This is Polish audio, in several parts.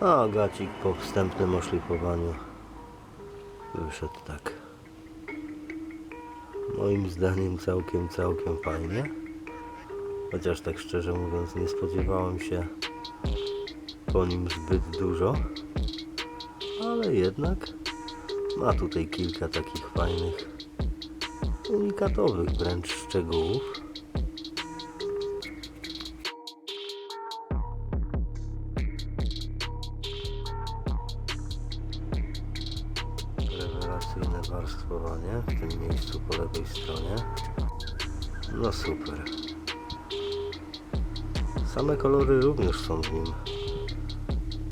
A gacik po wstępnym oszlifowaniu wyszedł tak. Moim zdaniem całkiem, całkiem fajnie. Chociaż tak szczerze mówiąc nie spodziewałem się po nim zbyt dużo. Ale jednak ma tutaj kilka takich fajnych, unikatowych wręcz szczegółów. Rewelacyjne warstwowanie w tym miejscu po lewej stronie. No super. Same kolory również są w nim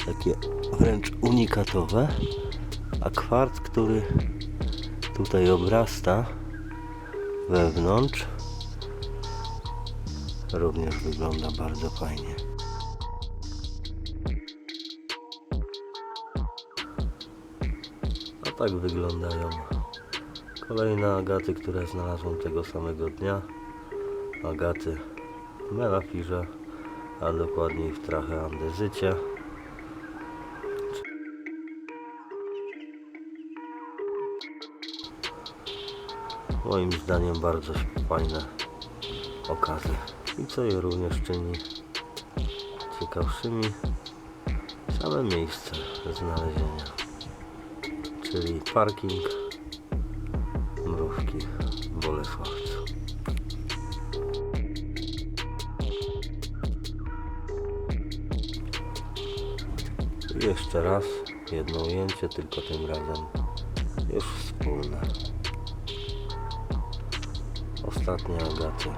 takie wręcz unikatowe. A kwarc, który tutaj obrasta wewnątrz, również wygląda bardzo fajnie. Tak wyglądają kolejne agaty, które znalazłem tego samego dnia. Agaty melafirze, a dokładniej w trachę andezycie. Moim zdaniem bardzo fajne okazy. I co je również czyni ciekawszymi same miejsce znalezienia. Czyli parking mrówki. I jeszcze raz jedno ujęcie, tylko tym razem już wspólne. Ostatnie agaty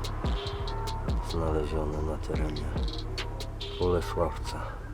znalezione na terenie Bolesławca.